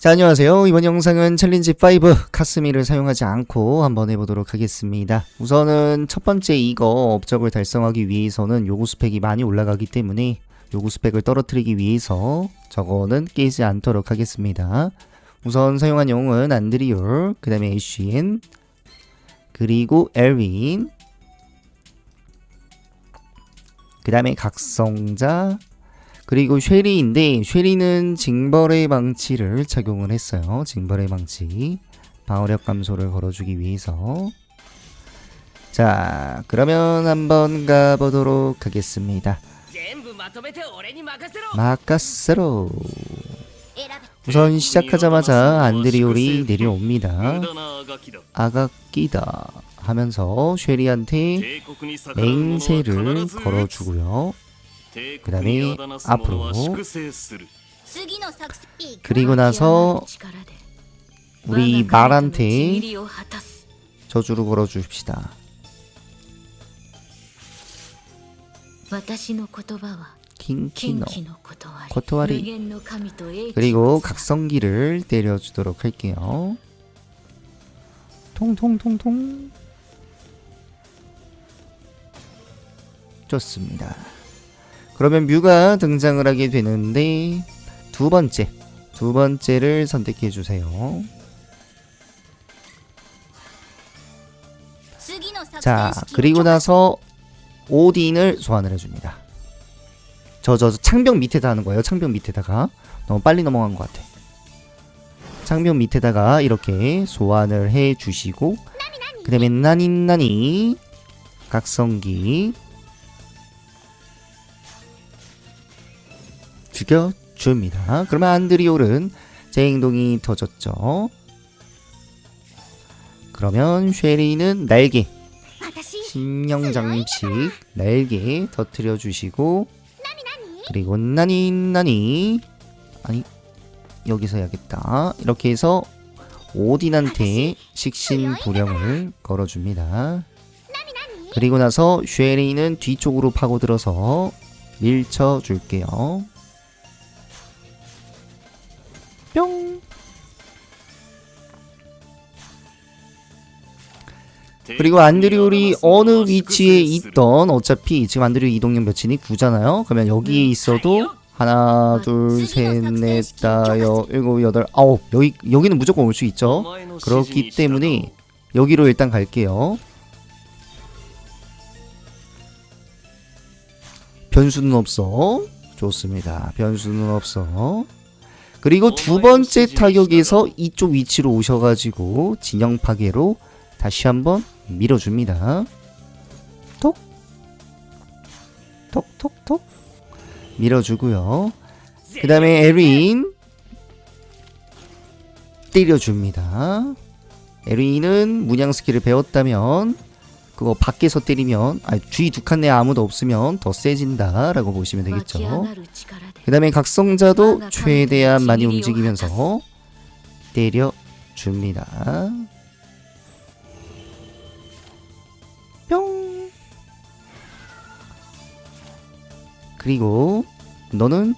자, 안녕하세요. 이번 영상은 챌린지 5 카스미를 사용하지 않고 한번 해보도록 하겠습니다. 우선은 첫 번째 이거 업적을 달성하기 위해서는 요구 스펙이 많이 올라가기 때문에 요구 스펙을 떨어뜨리기 위해서 저거는 깨지 않도록 하겠습니다. 우선 사용한 영웅은 안드리올, 그 다음에 애쉬인, 그리고 엘윈, 그 다음에 각성자, 그리고 쉐리인데 쉐리는 징벌의 방치를 착용을 했어요. 징벌의 방치. 방어력 감소를 걸어주기 위해서. 자, 그러면 한번 가보도록 하겠습니다. 마카세로 우선 시작하자마자 안드리올이 내려옵니다. 아가끼다 하면서 쉐리한테 맹세를 걸어주고요. 그 다음에 앞으로 그리고 나서 우리 말한테 저주를 걸어주십시다. 킹키노 코토와리 그리고 각성기를 때려주도록 할게요. 통통통통. 좋습니다. 그러면 뮤가 등장을 하게 되는데 두 번째 두 번째를 선택해 주세요. 자 그리고 나서 오딘을 소환을 해줍니다. 저저 저, 저, 창병 밑에다 하는 거예요. 창병 밑에다가 너무 빨리 넘어간 것 같아. 창병 밑에다가 이렇게 소환을 해주시고 그다음에 나니 나니 각성기 죽여줍니다. 그러면 안드리올은 제 행동이 터졌죠. 그러면 쉐리는 날개, 私 신령 장식 날개 터트려 주시고 그리고 나니 나니. 아니 여기서 해야겠다. 이렇게 해서 오딘한테 식신 불령을 걸어줍니다. 그리고 나서 쉐리는 뒤쪽으로 파고들어서 밀쳐 줄게요 뿅 그리고 안드리올이 어느 위치에 있던 어차피 지금 안드리올 이동력 몇이니 9잖아요. 그러면 여기에 있어도 하나, 둘, 셋, 넷, 다여, 일곱, 여덟, 아홉 여기 여기는 무조건 올 수 있죠. 그렇기 때문에 여기로 일단 갈게요. 변수는 없어. 좋습니다. 변수는 없어. 그리고 두 번째 타격에서 이쪽 위치로 오셔가지고 진영 파괴로 다시 한번 밀어줍니다. 톡, 톡, 톡, 톡 밀어주고요. 그 다음에 에린 때려줍니다. 에린은 문양 스킬을 배웠다면 그거 밖에서 때리면 아, 주위 두 칸 내에 아무도 없으면 더 세진다라고 보시면 되겠죠. 그 다음에 각성자도 최대한 많이 움직이면서 때려줍니다. 뿅! 그리고 너는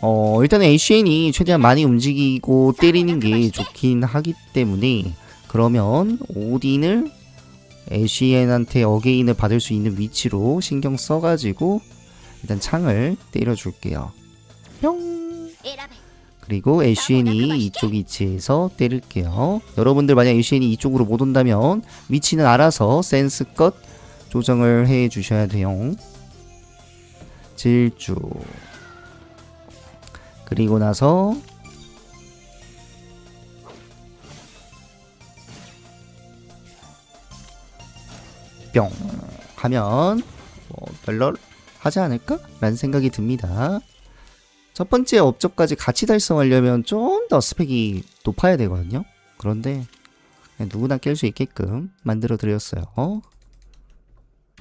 어 일단 HN이 최대한 많이 움직이고 때리는 게 좋긴 하기 때문에 그러면 오딘을 ACN한테 어게인을 받을 수 있는 위치로 신경 써가지고 일단 창을 때려줄게요. 뿅. 그리고 LCN이 이쪽 위치에서 때릴게요. 여러분들 만약 LCN이 이쪽으로 못 온다면 위치는 알아서 센스껏 조정을 해 주셔야 돼요. 질주. 그리고 나서 뿅 하면 뭐 별로 하지 않을까? 라는 생각이 듭니다. 첫 번째 업적까지 같이 달성하려면 좀 더 스펙이 높아야 되거든요. 그런데 누구나 깰 수 있게끔 만들어 드렸어요.